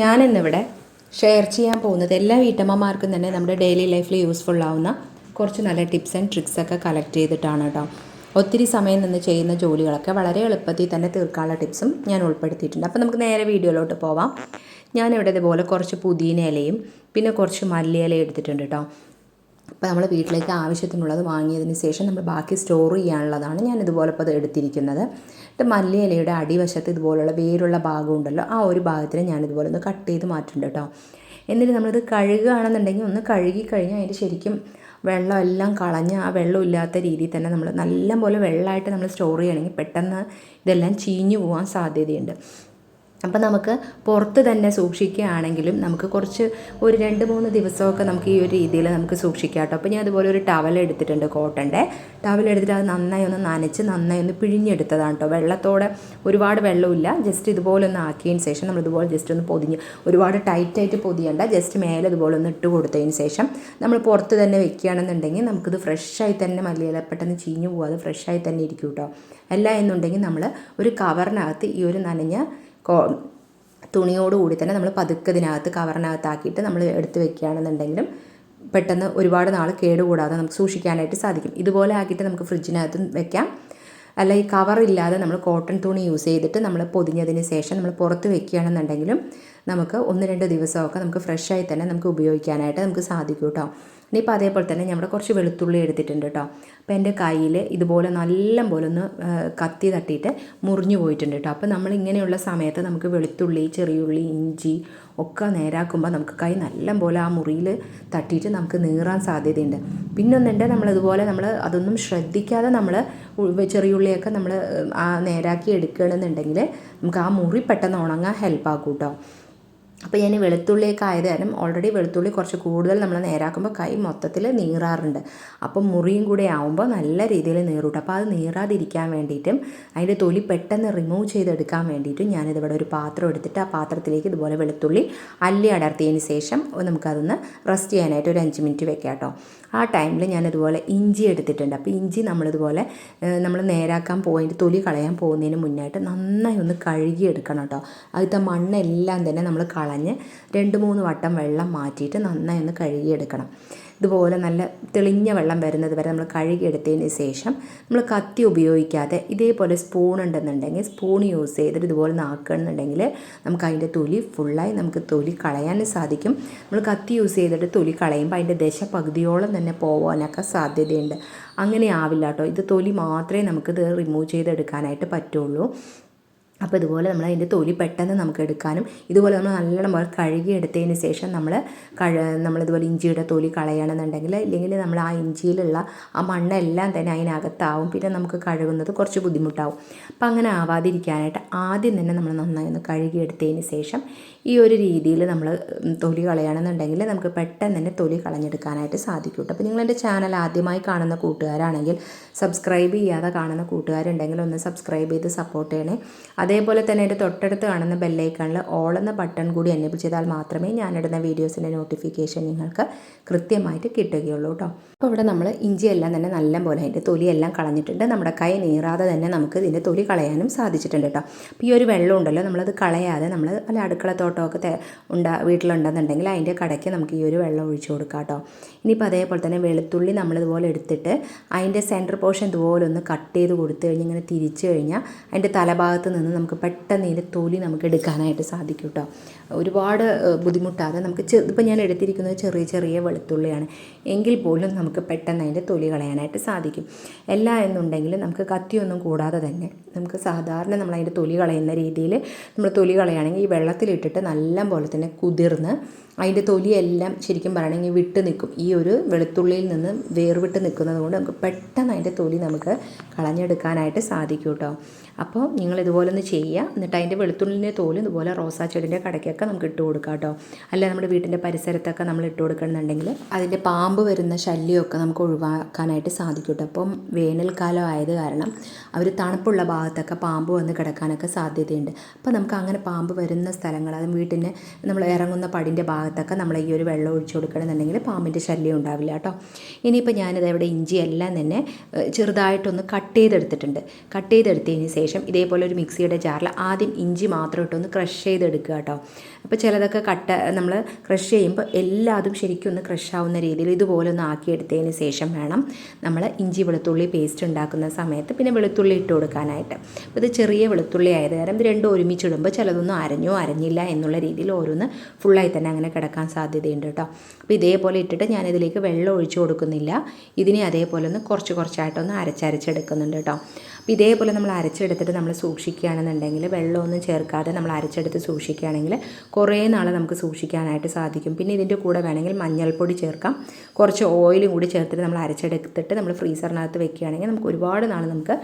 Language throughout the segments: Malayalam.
ഞാനിന്നിവിടെ ഷെയർ ചെയ്യാൻ പോകുന്നത് എല്ലാ വീട്ടമ്മമാർക്കും തന്നെ നമ്മുടെ ഡെയിലി ലൈഫിൽ യൂസ്ഫുൾ ആവുന്ന കുറച്ച് നല്ല ടിപ്സ് ആൻഡ് ട്രിക്സ് ഒക്കെ കളക്ട് ചെയ്തിട്ടാണ് കേട്ടോ ഒത്തിരി സമയം നിന്ന് ചെയ്യുന്ന ജോലികളൊക്കെ വളരെ എളുപ്പത്തിൽ തന്നെ തീർക്കാനുള്ള ടിപ്സും ഞാൻ ഉൾപ്പെടുത്തിയിട്ടുണ്ട്. അപ്പോൾ നമുക്ക് നേരെ വീഡിയോയിലോട്ട് പോവാം. ഞാനിവിടെ ഇതുപോലെ കുറച്ച് പുതിന ഇലയും പിന്നെ കുറച്ച് മല്ലി ഇല എടുത്തിട്ടുണ്ട് കേട്ടോ അപ്പോൾ നമ്മൾ വീട്ടിലേക്ക് ആവശ്യത്തിനുള്ളത് വാങ്ങിയതിന് ശേഷം നമ്മൾ ബാക്കി സ്റ്റോർ ചെയ്യാനുള്ളതാണ് ഞാൻ ഇതുപോലെ ഇപ്പോൾ എടുത്തിരിക്കുന്നത്. എന്നിട്ട് മല്ലി ഇലയുടെ അടിവശത്ത് ഇതുപോലുള്ള വേരുള്ള ഭാഗം ഉണ്ടല്ലോ ആ ഒരു ഭാഗത്തിന് ഞാൻ ഇതുപോലെ ഒന്ന് കട്ട് ചെയ്ത് മാറ്റുന്നുണ്ട് കേട്ടോ എന്നിട്ട് നമ്മളിത് കഴുകുകയാണെന്നുണ്ടെങ്കിൽ ഒന്ന് കഴുകി കഴിഞ്ഞാൽ അതിന്റെ ശരിക്കും വെള്ളം എല്ലാം കളഞ്ഞ് ആ വെള്ളം ഇല്ലാത്ത രീതിയിൽ തന്നെ നമ്മൾ നല്ലപോലെ വെള്ളമായിട്ട് നമ്മൾ സ്റ്റോർ ചെയ്യണമെങ്കിൽ പെട്ടെന്ന് ഇതെല്ലാം ചീഞ്ഞു പോകാൻ സാധ്യതയുണ്ട്. അപ്പോൾ നമുക്ക് പുറത്ത് തന്നെ സൂക്ഷിക്കുകയാണെങ്കിലും നമുക്ക് കുറച്ച് ഒരു രണ്ട് മൂന്ന് ദിവസമൊക്കെ നമുക്ക് ഈ ഒരു രീതിയിൽ നമുക്ക് സൂക്ഷിക്കാം കേട്ടോ. അപ്പോൾ ഞാൻ അതുപോലെ ഒരു ടവൽ എടുത്തിട്ടുണ്ട് കോട്ടന്റെ ടവൽ എടുത്തിട്ട് അത് നന്നായി ഒന്ന് നനച്ച് നന്നായി ഒന്ന് പിഴിഞ്ഞെടുത്തതാണ് കേട്ടോ. വെള്ളത്തോടെ ഒരുപാട് വെള്ളമില്ല. ജസ്റ്റ് ഇതുപോലെ ഒന്ന് ആക്കിയതിന് ശേഷം നമ്മൾ ഇതുപോലെ ജസ്റ്റ് ഒന്ന് പൊതിഞ്ഞ് ഒരുപാട് ടൈറ്റായിട്ട് പൊതിയണ്ട. ജസ്റ്റ് മേലെ ഇതുപോലെ ഒന്ന് ഇട്ട് കൊടുത്തതിന് ശേഷം നമ്മൾ പുറത്ത് തന്നെ വെക്കുകയാണെന്നുണ്ടെങ്കിൽ നമുക്കിത് ഫ്രഷായി തന്നെ മല്ലിയില പെട്ടെന്ന് ചീഞ്ഞു പോകാതെ ഫ്രഷായി തന്നെ ഇരിക്കും കേട്ടോ. അല്ല എന്നുണ്ടെങ്കിൽ നമ്മൾ ഒരു കവറിനകത്ത് ഈ ഒരു നനഞ്ഞ തുണിയോടുകൂടി തന്നെ നമ്മൾ പതുക്കെ ഇതിനകത്ത് കവറിനകത്താക്കിയിട്ട് നമ്മൾ എടുത്ത് വെക്കുകയാണെന്നുണ്ടെങ്കിലും പെട്ടെന്ന് ഒരുപാട് നാൾ കേടുകൂടാതെ നമുക്ക് സൂക്ഷിക്കാനായിട്ട് സാധിക്കും. ഇതുപോലെ ആക്കിയിട്ട് നമുക്ക് ഫ്രിഡ്ജിനകത്തും വെക്കാം. അല്ല ഈ കവറില്ലാതെ നമ്മൾ കോട്ടൺ തുണി യൂസ് ചെയ്തിട്ട് നമ്മൾ പൊതിഞ്ഞതിന് ശേഷം നമ്മൾ പുറത്ത് വെക്കുകയാണെന്നുണ്ടെങ്കിലും നമുക്ക് ഒന്ന് രണ്ട് ദിവസമൊക്കെ നമുക്ക് ഫ്രഷായി തന്നെ നമുക്ക് ഉപയോഗിക്കാനായിട്ട് നമുക്ക് സാധിക്കും കേട്ടോ. ഇനിയിപ്പോൾ അതേപോലെ തന്നെ നമ്മുടെ കുറച്ച് വെളുത്തുള്ളി എടുത്തിട്ടുണ്ട് കേട്ടോ. അപ്പോൾ എന്റെ കയ്യിൽ ഇതുപോലെ നല്ല പോലെ ഒന്ന് കത്തി തട്ടിയിട്ട് മുറിഞ്ഞു പോയിട്ടുണ്ട് കേട്ടോ. അപ്പോൾ നമ്മൾ ഇങ്ങനെയുള്ള സമയത്ത് നമുക്ക് വെളുത്തുള്ളി ചെറിയുള്ളി ഇഞ്ചി ഒക്കെ നേരാക്കുമ്പോൾ നമുക്ക് കൈ നല്ല പോലെ ആ മുറിയിൽ തട്ടിയിട്ട് നമുക്ക് നീറാൻ സാധ്യതയുണ്ട്. പിന്നെ ഒന്നുണ്ട് നമ്മളിതുപോലെ നമ്മൾ അതൊന്നും ശ്രദ്ധിക്കാതെ നമ്മൾ ചെറിയുള്ളിയൊക്കെ നമ്മൾ ആ നേരാക്കി എടുക്കുകയാണെന്നുണ്ടെങ്കിൽ നമുക്ക് ആ മുറി പെട്ടെന്ന് ഉണങ്ങാൻ ഹെൽപ്പാക്കും കേട്ടോ. അപ്പോൾ ഞാൻ വെളുത്തുള്ളിയൊക്കെ ആയത് കാരണം ഓൾറെഡി വെളുത്തുള്ളി കുറച്ച് കൂടുതൽ നമ്മൾ നേരാക്കുമ്പോൾ കൈ മൊത്തത്തിൽ നീറാറുണ്ട്. അപ്പം മുറിയും കൂടെ ആവുമ്പോൾ നല്ല രീതിയിൽ നീറൂട്ടും. അപ്പോൾ അത് നീറാതിരിക്കാൻ വേണ്ടിയിട്ടും അതിന്റെ തൊലി പെട്ടെന്ന് റിമൂവ് ചെയ്തെടുക്കാൻ വേണ്ടിയിട്ടും ഞാനിതിവിടെ ഒരു പാത്രം എടുത്തിട്ട് ആ പാത്രത്തിലേക്ക് ഇതുപോലെ വെളുത്തുള്ളി അല്ലി അടർത്തിയതിന് ശേഷം നമുക്കതൊന്ന് റെസ്റ്റ് ചെയ്യാനായിട്ട് ഒരു അഞ്ച് മിനിറ്റ് വെക്കാം കേട്ടോ. ആ ടൈമിൽ ഞാനിതുപോലെ ഇഞ്ചി എടുത്തിട്ടുണ്ട്. അപ്പോൾ ഇഞ്ചി നമ്മളിതുപോലെ നമ്മൾ നേരാക്കാൻ പോയിട്ട് തൊലി കളയാൻ പോകുന്നതിന് മുന്നായിട്ട് നന്നായി ഒന്ന് കഴുകിയെടുക്കണം കേട്ടോ. അതിലത്തെ മണ്ണെല്ലാം തന്നെ നമ്മൾ കളഞ്ഞ് രണ്ട് മൂന്ന് വട്ടം വെള്ളം മാറ്റിയിട്ട് നന്നായി ഒന്ന് കഴുകിയെടുക്കണം. ഇതുപോലെ നല്ല തെളിഞ്ഞ വെള്ളം വരുന്നത് വരെ നമ്മൾ കഴുകിയെടുത്തതിന് ശേഷം നമ്മൾ കത്തി ഉപയോഗിക്കാതെ ഇതേപോലെ സ്പൂൺ ഉണ്ടെന്നുണ്ടെങ്കിൽ സ്പൂൺ യൂസ് ചെയ്തിട്ട് ഇതുപോലെ നാക്കുകയാണെന്നുണ്ടെങ്കിൽ നമുക്ക് അതിന്റെ തൊലി ഫുള്ളായി നമുക്ക് തൊലി കളയാനും സാധിക്കും. നമ്മൾ കത്തി യൂസ് ചെയ്തിട്ട് തൊലി കളയുമ്പോൾ അതിന്റെ ദശ പകുതിയോളം തന്നെ പോകാനൊക്കെ സാധ്യതയുണ്ട്. അങ്ങനെ ആവില്ല കേട്ടോ. ഇത് തൊലി മാത്രമേ നമുക്കിത് റിമൂവ് ചെയ്തെടുക്കാനായിട്ട് പറ്റുള്ളൂ. അപ്പോൾ ഇതുപോലെ നമ്മൾ അതിന്റെ തൊലി പെട്ടെന്ന് നമുക്ക് എടുക്കാനും ഇതുപോലെ നമ്മൾ നല്ലോണം പോലെ കഴുകി എടുത്തതിന് ശേഷം നമ്മൾ കഴ നമ്മളിതുപോലെ ഇഞ്ചിയുടെ തൊലി കളയണമെന്നുണ്ടെങ്കിൽ ഇല്ലെങ്കിൽ നമ്മൾ ആ ഇഞ്ചിയിലുള്ള ആ മണ്ണെല്ലാം തന്നെ അതിനകത്താവും പിന്നെ നമുക്ക് കഴുകുന്നത് കുറച്ച് ബുദ്ധിമുട്ടാവും. അപ്പോൾ അങ്ങനെ ആവാതിരിക്കാനായിട്ട് ആദ്യം തന്നെ നമ്മൾ നന്നായി ഒന്ന് കഴുകി എടുത്തതിന് ശേഷം ഈ ഒരു രീതിയിൽ നമ്മൾ തൊലി കളയണമെന്നുണ്ടെങ്കിൽ നമുക്ക് പെട്ടെന്ന് തന്നെ തൊലി കളഞ്ഞെടുക്കാനായിട്ട് സാധിക്കും അപ്പോൾ നിങ്ങൾ എന്റെ ചാനൽ ആദ്യമായി കാണുന്ന കൂട്ടുകാരാണെങ്കിൽ സബ്സ്ക്രൈബ് ചെയ്യാതെ കാണുന്ന കൂട്ടുകാരുണ്ടെങ്കിൽ ഒന്ന് സബ്സ്ക്രൈബ് ചെയ്ത് സപ്പോർട്ട് ചെയ്യണേ. അതേപോലെ തന്നെ എന്റെ തൊട്ടടുത്ത് കാണുന്ന ബെല്ലൈക്കണിൽ ഓൾ എന്ന ബട്ടൺ കൂടി എനേബിൾ ചെയ്താൽ മാത്രമേ ഞാനിടുന്ന വീഡിയോസിന്റെ നോട്ടിഫിക്കേഷൻ നിങ്ങൾക്ക് കൃത്യമായിട്ട് കിട്ടുകയുള്ളൂ കേട്ടോ. അപ്പോൾ ഇവിടെ നമ്മൾ ഇഞ്ചിയെല്ലാം തന്നെ നല്ല പോലെ അതിന്റെ തൊലിയെല്ലാം കളഞ്ഞിട്ടുണ്ട്. നമ്മുടെ കൈ നീറാതെ തന്നെ നമുക്ക് ഇതിന്റെ തൊലി കളയാനും സാധിച്ചിട്ടുണ്ട് കേട്ടോ. അപ്പോൾ ഈ ഒരു വെള്ളം ഉണ്ടല്ലോ നമ്മളത് കളയാതെ നമ്മൾ അല്ല അടുക്കളത്തോട്ടമൊക്കെ ഉണ്ടാ വീട്ടിലുണ്ടെന്നുണ്ടെങ്കിൽ അതിന്റെ കടയ്ക്ക് നമുക്ക് ഈ ഒരു വെള്ളം ഒഴിച്ചു കൊടുക്കാം കേട്ടോ. ഇനിയിപ്പോൾ അതേപോലെ തന്നെ വെളുത്തുള്ളി നമ്മളിതുപോലെ എടുത്തിട്ട് അതിന്റെ സെന്റർ പോർഷൻ ഇതുപോലെ ഒന്ന് കട്ട് ചെയ്ത് കൊടുത്തു കഴിഞ്ഞ് ഇങ്ങനെ തിരിച്ചു കഴിഞ്ഞാൽ അതിന്റെ തലഭാഗത്ത് നിന്ന് നമുക്ക് പെട്ടെന്ന് ഇതിന്റെ തൊലി നമുക്ക് എടുക്കാനായിട്ട് സാധിക്കും കേട്ടോ ഒരുപാട് ബുദ്ധിമുട്ടാതെ നമുക്ക് ഇപ്പോൾ ഞാൻ എടുത്തിരിക്കുന്നത് ചെറിയ ചെറിയ വെളുത്തുള്ളിയാണ്. എങ്കിൽ പോലും നമുക്ക് പെട്ടെന്ന് അതിന്റെ തൊലി കളയാനായിട്ട് സാധിക്കും. അല്ല എന്നുണ്ടെങ്കിൽ നമുക്ക് കത്തിയൊന്നും കൂടാതെ തന്നെ നമുക്ക് സാധാരണ നമ്മൾ അതിന്റെ തൊലി കളയുന്ന രീതിയിൽ നമ്മൾ തൊലി കളയുകയാണെങ്കിൽ ഈ വെള്ളത്തിലിട്ടിട്ട് നല്ല പോലെ തന്നെ കുതിർന്ന് അതിന്റെ തൊലിയെല്ലാം ശരിക്കും പറയണമെങ്കിൽ വിട്ട് നിൽക്കും. ഈ ഒരു വെളുത്തുള്ളിയിൽ നിന്ന് വേർവിട്ട് നിൽക്കുന്നത് കൊണ്ട് നമുക്ക് പെട്ടെന്ന് അതിന്റെ തൊലി നമുക്ക് കളഞ്ഞെടുക്കാനായിട്ട് സാധിക്കും കേട്ടോ. അപ്പോൾ നിങ്ങൾ ഇതുപോലെ ഒന്ന് ചെയ്യുക. എന്നിട്ട് അതിന്റെ വെളുത്തുള്ളിന്റെ തോലും ഇതുപോലെ റോസാ ചെടിന്റെ കടയ്ക്കൊക്കെ നമുക്ക് ഇട്ട് കൊടുക്കാം കേട്ടോ. അല്ല നമ്മുടെ വീട്ടിന്റെ പരിസരത്തൊക്കെ നമ്മൾ ഇട്ട് കൊടുക്കണമെന്നുണ്ടെങ്കിൽ അതിന്റെ പാമ്പ് വരുന്ന ശല്യമൊക്കെ നമുക്ക് ഒഴിവാക്കാനായിട്ട് സാധിക്കും കേട്ടോ. അപ്പം വേനൽക്കാലം ആയത് കാരണം അവർ തണുപ്പുള്ള ഭാഗത്തൊക്കെ പാമ്പ് വന്ന് കിടക്കാനൊക്കെ സാധ്യതയുണ്ട്. അപ്പോൾ നമുക്ക് അങ്ങനെ പാമ്പ് വരുന്ന സ്ഥലങ്ങൾ അത് വീട്ടിന് നമ്മൾ ഇറങ്ങുന്ന പടിന്റെ ഭാഗത്തൊക്കെ നമ്മൾ ഈ ഒരു വെള്ളം ഒഴിച്ചു കൊടുക്കണമെന്നുണ്ടെങ്കിൽ പാമ്പിന്റെ ശല്യം ഉണ്ടാവില്ല കേട്ടോ. ഇനിയിപ്പോൾ ഞാനിത് ഇവിടെ ഇഞ്ചി എല്ലാം തന്നെ ചെറുതായിട്ടൊന്ന് കട്ട് ചെയ്തെടുത്തിട്ടുണ്ട്. കട്ട് ചെയ്തെടുത്തതിന് ശേഷം ഇതേപോലെ ഒരു മിക്സിയുടെ ജാറിൽ ആദ്യം ഇഞ്ചി മാത്രം ഇട്ടൊന്ന് ക്രഷ് ചെയ്തെടുക്കുക കേട്ടോ. അപ്പോൾ ചിലതൊക്കെ കട്ട് നമ്മൾ ക്രഷ് ചെയ്യുമ്പോൾ എല്ലാതും ശരിക്കും ഒന്ന് ക്രഷ് ആവുന്ന രീതിയിൽ ഇതുപോലെ ഒന്ന് ആക്കിയെടുത്തതിന് ശേഷം വേണം നമ്മൾ ഇഞ്ചി വെളുത്തുള്ളി പേസ്റ്റ് ഉണ്ടാക്കുന്ന സമയത്ത് പിന്നെ വെളുത്തുള്ളി ഇട്ട് കൊടുക്കാനായിട്ട്. അപ്പോൾ ഇത് ചെറിയ വെളുത്തുള്ളി ആയത് കാരണം ഇത് രണ്ടും ഒരുമിച്ചിടുമ്പോൾ ചിലതൊന്നും അരഞ്ഞോ അരഞ്ഞില്ല എന്നുള്ള രീതിയിൽ ഓരോന്ന് ഫുള്ളായി തന്നെ അങ്ങനെ കിടക്കാൻ സാധ്യതയുണ്ട് കേട്ടോ അപ്പോൾ ഇതേപോലെ ഇട്ടിട്ട് ഞാൻ ഇതിലേക്ക് വെള്ളം ഒഴിച്ചു കൊടുക്കുന്നില്ല. ഇതിനെ അതേപോലെ ഒന്ന് കുറച്ച് കുറച്ചായിട്ടൊന്ന് അരച്ചരച്ചെടുക്കുന്നുണ്ട് കേട്ടോ അപ്പോൾ ഇതേപോലെ നമ്മൾ അരച്ചെടുത്തിട്ട് നമ്മൾ സൂക്ഷിക്കുകയാണെന്നുണ്ടെങ്കിൽ വെള്ളമൊന്നും ചേർക്കാതെ നമ്മൾ അരച്ചെടുത്ത് സൂക്ഷിക്കുകയാണെങ്കിൽ കുറേ നാൾ നമുക്ക് സൂക്ഷിക്കാനായിട്ട് സാധിക്കും. പിന്നെ ഇതിന്റെ കൂടെ വേണമെങ്കിൽ മഞ്ഞൾപ്പൊടി ചേർക്കാം. കുറച്ച് ഓയിലും കൂടി ചേർത്തിട്ട് നമ്മൾ അരച്ചെടുത്തിട്ട് നമ്മൾ ഫ്രീസറിനകത്ത് വെക്കുകയാണെങ്കിൽ നമുക്ക് ഒരുപാട് നാൾ നമുക്ക്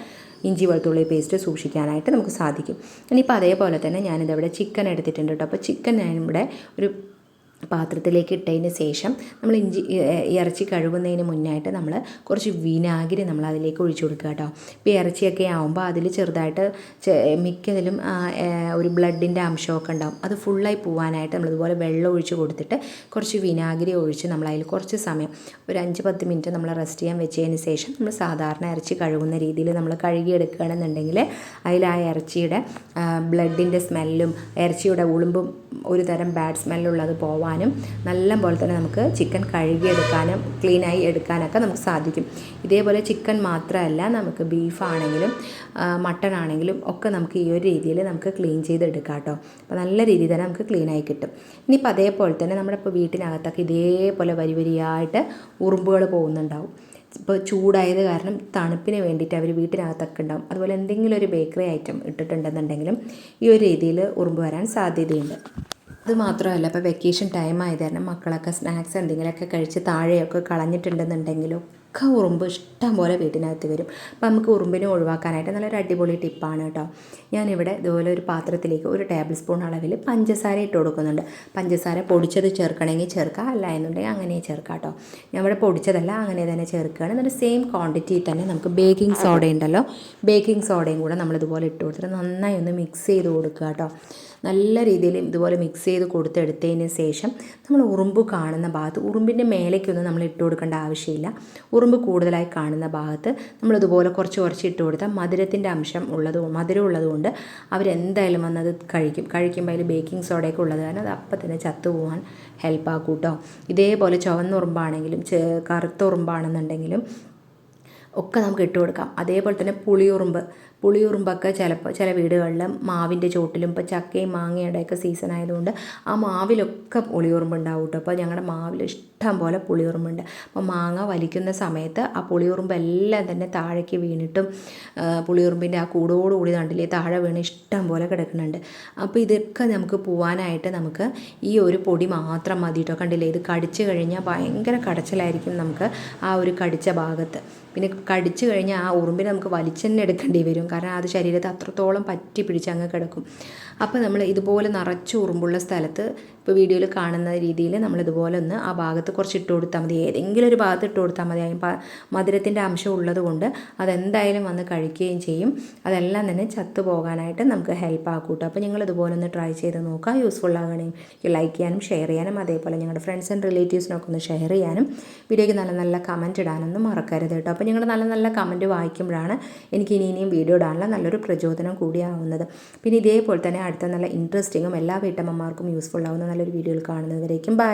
ഇഞ്ചി വെളുത്തുള്ളി പേസ്റ്റ് സൂക്ഷിക്കാനായിട്ട് നമുക്ക് സാധിക്കും. ഇനിയിപ്പോൾ അതേപോലെ തന്നെ ഞാനിതവിടെ ചിക്കൻ എടുത്തിട്ടുണ്ട് കേട്ടോ. അപ്പോൾ ചിക്കൻ ഞാനിവിടെ ഒരു പാത്രത്തിലേക്ക് ഇട്ടതിന് ശേഷം നമ്മൾ ഇഞ്ചി ഇറച്ചി കഴുകുന്നതിന് മുന്നായിട്ട് നമ്മൾ കുറച്ച് വിനാഗിരി നമ്മൾ അതിലേക്ക് ഒഴിച്ചു കൊടുക്കുക കേട്ടോ. ഇപ്പോൾ ഇറച്ചിയൊക്കെ ആകുമ്പോൾ അതിൽ ചെറുതായിട്ട് മിക്കതിലും ഒരു ബ്ലഡിന്റെ അംശമൊക്കെ ഉണ്ടാവും. അത് ഫുള്ളായി പോകാനായിട്ട് നമ്മളിതുപോലെ വെള്ളം ഒഴിച്ച് കൊടുത്തിട്ട് കുറച്ച് വിനാഗിരി ഒഴിച്ച് നമ്മൾ അതിൽ കുറച്ച് സമയം ഒരു അഞ്ച് പത്ത് മിനിറ്റ് നമ്മൾ റെസ്റ്റ് ചെയ്യാൻ വെച്ചതിന് ശേഷം നമ്മൾ സാധാരണ ഇറച്ചി കഴുകുന്ന രീതിയിൽ നമ്മൾ കഴുകിയെടുക്കുകയാണെന്നുണ്ടെങ്കിൽ അതിൽ ആ ഇറച്ചിയുടെ ബ്ലഡിന്റെ സ്മെല്ലും ഇറച്ചിയുടെ ഉളുമ്പും ഒരു തരം ബാഡ് സ്മെല്ലുള്ളത് പോവാനും നല്ല പോലെ തന്നെ നമുക്ക് ചിക്കൻ കഴുകിയെടുക്കാനും ക്ലീനായി എടുക്കാനൊക്കെ നമുക്ക് സാധിക്കും. ഇതേപോലെ ചിക്കൻ മാത്രമല്ല നമുക്ക് ബീഫാണെങ്കിലും മട്ടൺ ആണെങ്കിലും ഒക്കെ നമുക്ക് ഈ ഒരു രീതിയിൽ നമുക്ക് ക്ലീൻ ചെയ്തെടുക്കാം കേട്ടോ. അപ്പോൾ നല്ല രീതിയിൽ തന്നെ നമുക്ക് ക്ലീനായി കിട്ടും. ഇനിയിപ്പോൾ അതേപോലെ തന്നെ നമ്മുടെ ഇപ്പോൾ വീട്ടിനകത്തൊക്കെ ഇതേപോലെ വരി വരിയായിട്ട് ഉറുമ്പുകൾ പോകുന്നുണ്ടാവും. ഇപ്പോൾ ചൂടായത് കാരണം തണുപ്പിന് വേണ്ടിയിട്ട് അവർ വീട്ടിനകത്തൊക്കെ ഉണ്ടാവും. അതുപോലെ എന്തെങ്കിലും ഒരു ബേക്കറി ഐറ്റം ഇട്ടിട്ടുണ്ടെന്നുണ്ടെങ്കിലും ഈ ഒരു രീതിയിൽ ഉറുമ്പ് വരാൻ സാധ്യതയുണ്ട്. അത് മാത്രമല്ല ഇപ്പോൾ വെക്കേഷൻ ടൈം ആയത് കാരണം മക്കളൊക്കെ സ്നാക്സ് എന്തെങ്കിലുമൊക്കെ കഴിച്ച് താഴെയൊക്കെ കളഞ്ഞിട്ടുണ്ടെന്നുണ്ടെങ്കിലും ഒക്കെ ഉറുമ്പ് ഇഷ്ടം പോലെ വീട്ടിനകത്ത് വരും. അപ്പം നമുക്ക് ഉറുമ്പിനെ ഒഴിവാക്കാനായിട്ട് നല്ലൊരു അടിപൊളി ടിപ്പാണ് കേട്ടോ. ഞാനിവിടെ ഇതുപോലെ ഒരു പാത്രത്തിലേക്ക് ഒരു ടേബിൾ സ്പൂൺ അളവിൽ പഞ്ചസാര ഇട്ട് കൊടുക്കുന്നുണ്ട്. പഞ്ചസാര പൊടിച്ചത് ചേർക്കണമെങ്കിൽ ചേർക്കാം അല്ല എന്നുണ്ടെങ്കിൽ അങ്ങനെ ചേർക്കാം കേട്ടോ. ഞാൻ ഇവിടെ പൊടിച്ചതല്ല അങ്ങനെ തന്നെ ചേർക്കുകയാണ്. എന്നിട്ട് സെയിം ക്വാണ്ടിറ്റി തന്നെ നമുക്ക് ബേക്കിംഗ് സോഡ ഉണ്ടല്ലോ ബേക്കിംഗ് സോഡയും കൂടെ നമ്മളിതുപോലെ ഇട്ട് കൊടുത്തിട്ട് നന്നായി ഒന്ന് മിക്സ് ചെയ്ത് കൊടുക്കുക കേട്ടോ. നല്ല രീതിയിൽ ഇതുപോലെ മിക്സ് ചെയ്ത് കൊടുത്തെടുത്തതിന് ശേഷം നമ്മൾ ഉറുമ്പ് കാണുന്ന ഭാഗത്ത് ഉറുമ്പിന്റെ മേലേക്കൊന്നും നമ്മൾ ഇട്ട് കൊടുക്കേണ്ട ആവശ്യമില്ല. ഉറുമ്പ് കൂടുതലായി കാണുന്ന ഭാഗത്ത് നമ്മളിതുപോലെ കുറച്ച് കുറച്ച് ഇട്ട് കൊടുത്താൽ മധുരത്തിന്റെ അംശം ഉള്ളത് മധുരം ഉള്ളതുകൊണ്ട് അവരെന്തായാലും വന്നത് കഴിക്കും. കഴിക്കുമ്പോൾ അതിൽ ബേക്കിംഗ് സോഡയൊക്കെ ഉള്ളത് കാരണം അത് അപ്പം തന്നെ ചത്തുപോകാൻ ഹെൽപ്പാക്കും കേട്ടോ ഇതേപോലെ ചുവന്ന ഉറുമ്പാണെങ്കിലും കറുത്ത ഉറുമ്പാണെന്നുണ്ടെങ്കിലും ഒക്കെ നമുക്ക് ഇട്ട് കൊടുക്കാം. അതേപോലെ തന്നെ പുളിയുറുമ്പ്. പുളിയുറുമ്പൊക്കെ ചിലപ്പോൾ ചില വീടുകളിൽ മാവിന്റെ ചോട്ടിലും ഇപ്പോൾ ചക്കയും മാങ്ങയുടെയൊക്കെ സീസൺ ആയതുകൊണ്ട് ആ മാവിലൊക്കെ പുളിയുറുമ്പ് ഉണ്ടാവും കേട്ടോ അപ്പോൾ ഞങ്ങളുടെ മാവിൽ ഇഷ്ടം പോലെ പുളിയുറുമ്പുണ്ട്. അപ്പോൾ മാങ്ങ വലിക്കുന്ന സമയത്ത് ആ പുളിയുറുമ്പ് എല്ലാം തന്നെ താഴേക്ക് വീണിട്ടും പുളിയുറുമ്പിന്റെ ആ കൂടോടുകൂടി കണ്ടില്ലേ താഴെ വീണ് ഇഷ്ടം പോലെ കിടക്കുന്നുണ്ട്. അപ്പോൾ ഇതൊക്കെ നമുക്ക് പോവാനായിട്ട് നമുക്ക് ഈ ഒരു പൊടി മാത്രം മതി കേട്ടോ കണ്ടില്ലേ ഇത് കടിച്ചു കഴിഞ്ഞാൽ ഭയങ്കര കടച്ചിലായിരിക്കും നമുക്ക് ആ ഒരു കടിച്ച ഭാഗത്ത്. പിന്നെ കടിച്ചു കഴിഞ്ഞാൽ ആ ഉറുമ്പിനെ നമുക്ക് വലിച്ചെന്നെ എടുക്കേണ്ടി വരും. കാരണം അത് ശരീരത്തെ അത്രത്തോളം പറ്റി പിടിച്ച് അങ്ങ് കിടക്കും. അപ്പോൾ നമ്മൾ ഇതുപോലെ നിറച്ച് ഉറുമ്പുള്ള സ്ഥലത്ത് ഇപ്പോൾ വീഡിയോയിൽ കാണുന്ന രീതിയിൽ നമ്മൾ ഇതുപോലെ ഒന്ന് ആ ഭാഗത്ത് കുറച്ച് ഇട്ട് കൊടുത്താൽ മതി. ഏതെങ്കിലും ഒരു ഭാഗത്ത് ഇട്ട് കൊടുത്താൽ മതി. മധുരത്തിന്റെ അംശം ഉള്ളതുകൊണ്ട് അതെന്തായാലും വന്ന് കഴിക്കുകയും ചെയ്യും. അതെല്ലാം തന്നെ ചത്തു പോകാനായിട്ട് നമുക്ക് ഹെൽപ്പ് ആക്കും കേട്ടോ. അപ്പോൾ നിങ്ങൾ ഇതുപോലെ ഒന്ന് ട്രൈ ചെയ്ത് നോക്കുക. യൂസ്ഫുൾ ആകണമെങ്കിൽ ലൈക്ക് ചെയ്യാനും ഷെയർ ചെയ്യാനും അതേപോലെ ഞങ്ങളുടെ ഫ്രണ്ട്സ് ആൻഡ് റിലേറ്റീവ്സിനൊക്കെ ഒന്ന് ഷെയർ ചെയ്യാനും വീഡിയോയ്ക്ക് നല്ല നല്ല കമന്റ് ഇടാനൊന്നും മറക്കരുത് കേട്ടോ. അപ്പോൾ നിങ്ങളുടെ നല്ല നല്ല കമന്റ് വായിക്കുമ്പോഴാണ് എനിക്ക് ഇനി ഇനിയും വീഡിയോ ഇടാനുള്ള നല്ലൊരു പ്രചോദനം കൂടിയാവുന്നത് പിന്നെ ഇതേപോലെ തന്നെ അടുത്ത നല്ല ഇൻട്രസ്റ്റിങ്ങും എല്ലാ വീട്ടമ്മമാർക്കും യൂസ്ഫുൾ ആവുന്ന നല്ലൊരു വീഡിയോയിൽ കാണുന്നവരേക്കും ബൈ.